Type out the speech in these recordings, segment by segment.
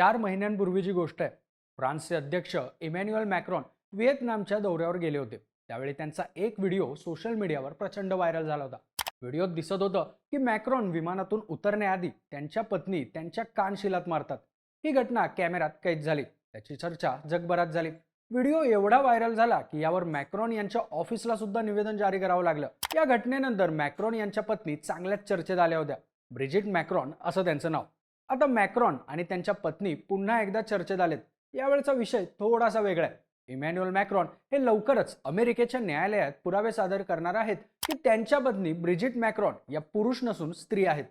चार महिन्यांपूर्वीची गोष्ट आहे फ्रान्सचे अध्यक्ष इमॅन्युअल मॅक्रॉन व्हिएतनामच्या दौऱ्यावर गेले होते. त्यावेळी त्यांचा एक व्हिडिओ सोशल मीडियावर प्रचंड व्हायरल झाला होता. व्हिडिओत दिसत होतं की मॅक्रॉन विमानातून उतरण्याआधी त्यांच्या पत्नी त्यांच्या कानशिलात मारतात. ही घटना कॅमेऱ्यात कैद झाली. त्याची चर्चा जगभरात झाली. व्हिडिओ एवढा व्हायरल झाला की यावर मॅक्रॉन यांच्या ऑफिसला सुद्धा निवेदन जारी करावं लागलं. या घटनेनंतर मॅक्रॉन यांच्या पत्नी चांगल्याच चर्चेत आल्या होत्या. ब्रिजिट मॅक्रॉन असं त्यांचं नाव. आता मॅक्रॉन आणि त्यांच्या पत्नी पुन्हा एकदा चर्चेत आलेत. यावेळचा विषय थोडासा वेगळा आहे. इमॅन्युअल मॅक्रॉन हे लवकरच अमेरिकेच्या न्यायालयात पुरावे सादर करणार आहेत की त्यांच्या पत्नी ब्रिजिट मॅक्रॉन या पुरुष नसून स्त्री आहेत.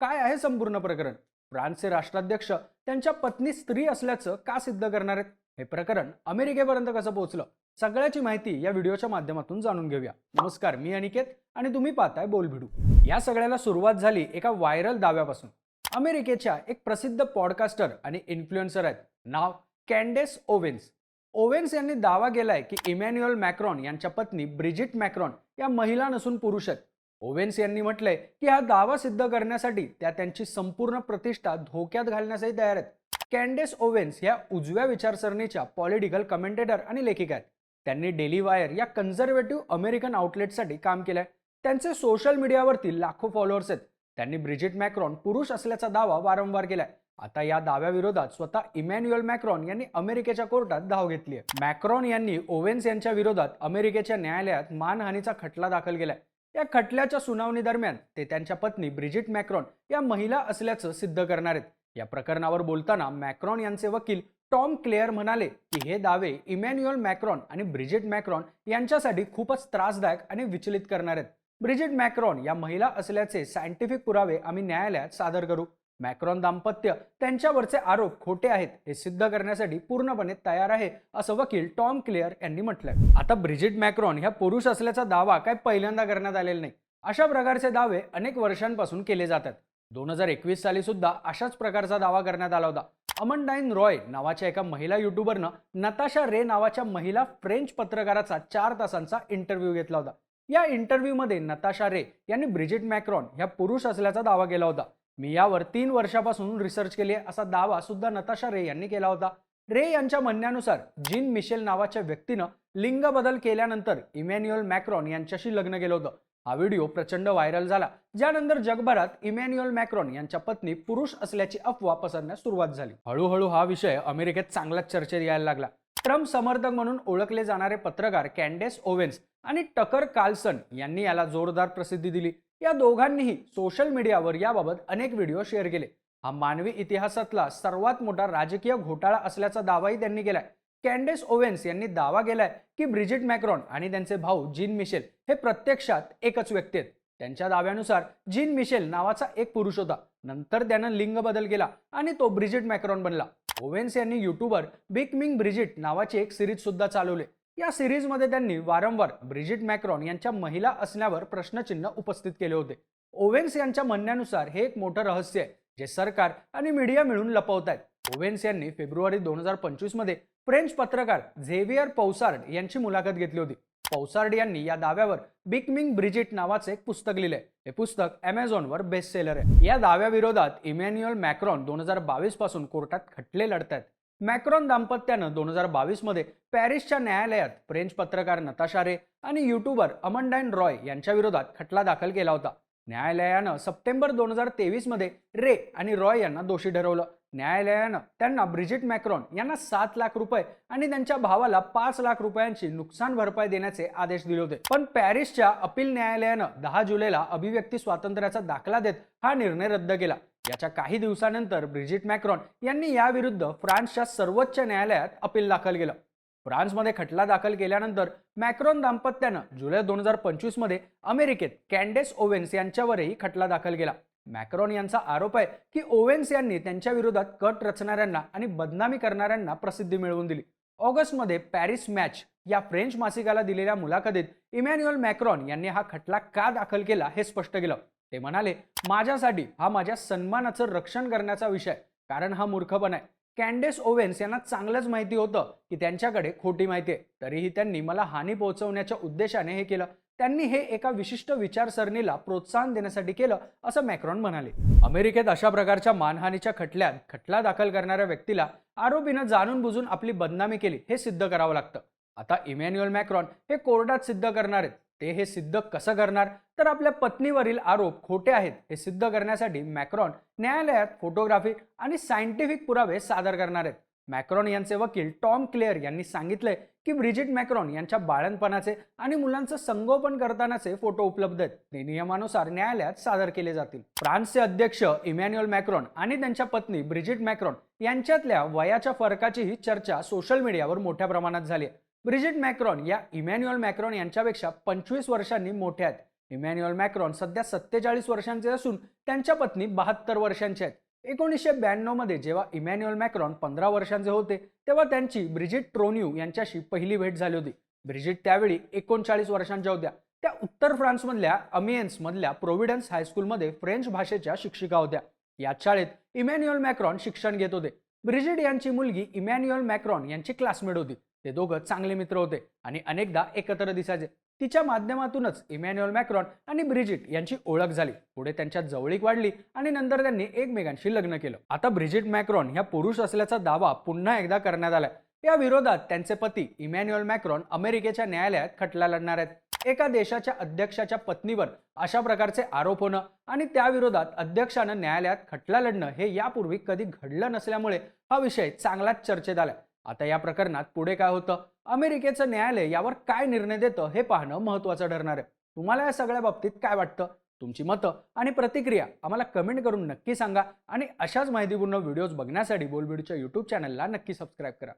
काय आहे संपूर्ण प्रकरण? फ्रान्सचे राष्ट्राध्यक्ष त्यांच्या पत्नी स्त्री असल्याचं का सिद्ध करणार आहेत? हे प्रकरण अमेरिकेपर्यंत कसं पोहोचलं? सगळ्याची माहिती या व्हिडिओच्या माध्यमातून जाणून घेऊया. नमस्कार मी अनिकेत आणि तुम्ही पाहताय बोल भिडू या सगळ्याला सुरुवात झाली एका व्हायरल दाव्यापासून. अमेरिकेच्या एक प्रसिद्ध पॉडकास्टर आणि इन्फ्लुएन्सर आहेत. नाव कॅन्डेस ओवेन्स. ओवेन्स यांनी दावा केलाय की इमॅन्युअल मॅक्रॉन यांच्या पत्नी ब्रिजिट मॅक्रॉन या महिला नसून पुरुष आहेत. ओवेन्स यांनी म्हटलंय की हा दावा सिद्ध करण्यासाठी त्या त्यांची संपूर्ण प्रतिष्ठा धोक्यात घालण्यासही तयार आहेत. कॅन्डेस ओवेन्स या उजव्या विचारसरणीच्या पॉलिटिकल कमेंटेटर आणि लेखिका आहेत. त्यांनी डेली वायर या कन्झर्वेटिव्ह अमेरिकन आउटलेटसाठी काम केलंय. त्यांचे सोशल मीडियावरती लाखो फॉलोअर्स आहेत. त्यांनी ब्रिजिट मॅक्रॉन पुरुष असल्याचा दावा वारंवार केलाय. आता या दाव्याविरोधात स्वतः इमॅन्युअल मॅक्रॉन यांनी अमेरिकेच्या कोर्टात धाव घेतली आहे मॅक्रॉन यांनी ओवेन्स यांच्या विरोधात अमेरिकेच्या न्यायालयात मानहानीचा खटला दाखल केलाय. या खटल्याच्या सुनावणी दरम्यान ते त्यांच्या पत्नी ब्रिजिट मॅक्रॉन या महिला असल्याचं सिद्ध करणार आहेत. या प्रकरणावर बोलताना मॅक्रॉन यांचे वकील टॉम क्लेअर म्हणाले की हे दावे इमॅन्युअल मॅक्रॉन आणि ब्रिजिट मॅक्रॉन यांच्यासाठी खूपच त्रासदायक आणि विचलित करणार आहेत. ब्रिजिट मॅक्रॉन या महिला असल्याचे सायंटिफिक पुरावे आम्ही न्यायालयात सादर करू. मॅक्रॉन दाम्पत्य त्यांच्यावरचे आरोप खोटे आहेत हे सिद्ध करण्यासाठी पूर्णपणे तयार आहे असं वकील टॉम क्लेअर यांनी म्हटलंय. आता ब्रिजिट मॅक्रॉन ह्या पुरुष असल्याचा दावा काय पहिल्यांदा करण्यात आलेला नाही. अशा प्रकारचे दावे अनेक वर्षांपासून केले जातात. दोन हजार एकवीस साली सुद्धा अशाच प्रकारचा दावा करण्यात आला होता. अमंडाईन रॉय नावाच्या एका महिला युट्यूबरनं नताशा रे नावाच्या महिला फ्रेंच पत्रकाराचा चार तासांचा इंटरव्ह्यू घेतला होता. या इंटरव्ह्यूमध्ये नताशा रे यांनी ब्रिजिट मॅक्रॉन ह्या पुरुष असल्याचा दावा केला होता. मी यावर तीन वर्षापासून रिसर्च केली आहे असा दावा सुद्धा नताशा रे यांनी केला होता. रे यांच्या म्हणण्यानुसार जीन मिशेल नावाच्या व्यक्तीनं लिंग बदल केल्यानंतर इमॅन्युअल मॅक्रॉन यांच्याशी लग्न केलं होतं. हा व्हिडिओ प्रचंड व्हायरल झाला. ज्यानंतर जगभरात इमॅन्युअल मॅक्रॉन यांच्या पत्नी पुरुष असल्याची अफवा पसरण्यास सुरुवात झाली. हळूहळू हा विषय अमेरिकेत चांगलाच चर्चेत यायला लागला. ट्रम्प समर्थक म्हणून ओळखले जाणारे पत्रकार कॅन्डेस ओवेन्स आणि टकर कार्लसन यांनी याला जोरदार प्रसिद्धी दिली. या दोघांनीही सोशल मीडियावर याबाबत अनेक व्हिडिओ शेअर केले. हा मानवी इतिहासातला सर्वात मोठा राजकीय घोटाळा असल्याचा दावाही त्यांनी केलाय. कॅन्डेस ओवेन्स यांनी दावा केलाय की ब्रिजिट मॅक्रॉन आणि त्यांचे भाऊ जीन मिशेल हे प्रत्यक्षात एकच व्यक्ती आहेत. त्यांच्या दाव्यानुसार जीन मिशेल नावाचा एक पुरुष होता. नंतर त्यानं लिंग बदल केला आणि तो ब्रिजिट मॅक्रॉन बनला. ओवेन्स यांनी युट्यूबवर बिग मिंग ब्रिजिट नावाची एक सिरीज सुद्धा चालवले. या सिरीजमध्ये त्यांनी वारंवार ब्रिजिट मॅक्रॉन यांच्या महिला असण्यावर प्रश्नचिन्ह उपस्थित केले होते. ओवेन्स यांच्या म्हणण्यानुसार हे एक मोठं रहस्य आहे जे सरकार आणि मीडिया मिळून लपवत आहेत ओवेन्स यांनी फेब्रुवारी दोन हजार पंचवीसमध्ये फ्रेंच पत्रकार झेवियर पौसार्ड यांची मुलाखत घेतली होती. पौसार्ड यांनी या दाव्यावर बिकमिंग ब्रिजिट नावाचे एक पुस्तक लिहिले हे पुस्तक अमेझॉनवर बेस्ट सेलर आहे. या दाव्याविरोधात इमॅन्युअल मॅक्रॉन दोन हजार बावीसपासून कोर्टात खटले लढतात मॅक्रॉन दाम्पत्यानं दोन हजार बावीसमध्ये पॅरिसच्या न्यायालयात फ्रेंच पत्रकार नताशा रे आणि युट्यूबर अमंडाईन रॉय यांच्या विरोधात खटला दाखल केला होता. न्यायालयानं सप्टेंबर दोन हजार तेवीसमध्ये रे आणि रॉय यांना दोषी ठरवलं. न्यायालयानं त्यांना ब्रिजिट मॅक्रॉन यांना सात लाख रुपये आणि त्यांच्या भावाला पाच लाख रुपयांची नुकसान भरपाई देण्याचे आदेश दिले होते. पण पॅरिसच्या अपील न्यायालयानं दहा जुलैला अभिव्यक्ती स्वातंत्र्याचा दाखला देत हा निर्णय रद्द केला. याच्या काही दिवसानंतर ब्रिजिट मॅक्रॉन यांनी याविरुद्ध फ्रान्सच्या सर्वोच्च न्यायालयात अपील दाखल केलं. फ्रान्समध्ये खटला दाखल केल्यानंतर मॅक्रॉन दाम्पत्यानं जुलै दोन हजार पंचवीसमध्ये अमेरिकेत कॅन्डेस ओवेन्स यांच्यावरही खटला दाखल केला. मॅक्रॉन यांचा आरोप आहे की ओवेन्स यांनी त्यांच्या विरोधात कट रचणाऱ्यांना आणि बदनामी करणाऱ्यांना प्रसिद्धी मिळवून दिली. ऑगस्टमध्ये पॅरिस मॅच या फ्रेंच मासिकाला दिलेल्या मुलाखतीत इमॅन्युअल मॅक्रॉन यांनी हा खटला का दाखल केला हे स्पष्ट केलं. ते म्हणाले माझ्यासाठी हा माझ्या सन्मानाचं रक्षण करण्याचा विषय कारण हा मूर्खपण आहे. कॅन्डेस ओवेन्स यांना चांगलंच माहिती होतं की त्यांच्याकडे खोटी माहिती आहे. तरीही त्यांनी मला हानी पोहोचवण्याच्या उद्देशाने हे केलं. त्यांनी हे एका विशिष्ट विचारसरणीला प्रोत्साहन देण्यासाठी केलं असं मॅक्रॉन म्हणाले. अमेरिकेत अशा प्रकारच्या मानहानीच्या खटल्यात खटला दाखल करणाऱ्या व्यक्तीला आरोपीनं जाणून बुजून आपली बदनामी केली हे सिद्ध करावं लागतं. आता इमॅन्युअल मॅक्रॉन हे कोर्टात सिद्ध करणार आहेत. ते हे सिद्ध कसं करणार? तर आपल्या पत्नीवरील आरोप खोटे आहेत हे सिद्ध करण्यासाठी मॅक्रॉन न्यायालयात फोटोग्राफी आणि सायंटिफिक पुरावे सादर करणार आहेत. मॅक्रॉन यांचे वकील टॉम क्लेअर यांनी सांगितलंय की ब्रिजिट मॅक्रॉन यांच्या बाळणपणाचे आणि मुलांचं संगोपन करतानाचे फोटो उपलब्ध आहेत. ते नियमानुसार न्यायालयात सादर केले जातील. फ्रान्सचे अध्यक्ष इमॅन्युअल मॅक्रॉन आणि त्यांच्या पत्नी ब्रिजिट मॅक्रॉन यांच्यातल्या वयाच्या फरकाचीही चर्चा सोशल मीडियावर मोठ्या प्रमाणात झाली आहे. ब्रिजिट मॅक्रॉन या इमॅन्युअल मॅक्रॉन यांच्यापेक्षा पंचवीस वर्षांनी मोठ्या आहेत. इमॅन्युअल मॅक्रॉन सध्या सत्तेचाळीस वर्षांचे असून त्यांच्या पत्नी बहात्तर वर्षांचे आहेत. एकोणीसशे ब्याण्णवमध्ये जेव्हा इमॅन्युअल मॅक्रॉन पंधरा वर्षांचे होते तेव्हा त्यांची ब्रिजिट ट्रोन्यू यांच्याशी पहिली भेट झाली होती. ब्रिजिट त्यावेळी एकोणचाळीस वर्षांच्या होत्या. त्या उत्तर फ्रान्समधल्या अमियन्समधल्या प्रोव्हिडन्स हायस्कूलमध्ये फ्रेंच भाषेच्या शिक्षिका होत्या. याच शाळेत इमॅन्युअल मॅक्रॉन शिक्षण घेत होते. ब्रिजिट यांची मुलगी इमॅन्युअल मॅक्रॉन यांची क्लासमेट होती. ते दोघं चांगले मित्र होते आणि अनेकदा एकत्र दिसायचे. तिच्या माध्यमातूनच इमॅन्युअल मॅक्रॉन आणि ब्रिजिट यांची ओळख झाली. पुढे त्यांच्यात जवळीक वाढली आणि नंतर त्यांनी एकमेकांशी लग्न केलं. आता ब्रिजिट मॅक्रॉन ह्या पुरुष असल्याचा दावा पुन्हा एकदा करण्यात आलाय. या विरोधात त्यांचे पती इमॅन्युअल मॅक्रॉन अमेरिकेच्या न्यायालयात खटला लढणार आहेत. एका देशाच्या अध्यक्षाच्या पत्नीवर अशा प्रकारचे आरोप होणं आणि त्याविरोधात अध्यक्षानं न्यायालयात खटला लढणं हे यापूर्वी कधी घडलं नसल्यामुळे हा विषय चांगलाच चर्चेत आलाय. आता या प्रकरणात पुढे काय होतं? अमेरिकेचं न्यायालय यावर काय निर्णय देतं हे पाहणं महत्त्वाचं ठरणार आहे. तुम्हाला या सगळ्या बाबतीत काय वाटतं? तुमची मतं आणि प्रतिक्रिया आम्हाला कमेंट करून नक्की सांगा आणि अशाच माहितीपूर्ण व्हिडिओज बघण्यासाठी बोलबीडच्या यूट्यूब चॅनलला नक्की सबस्क्राईब करा.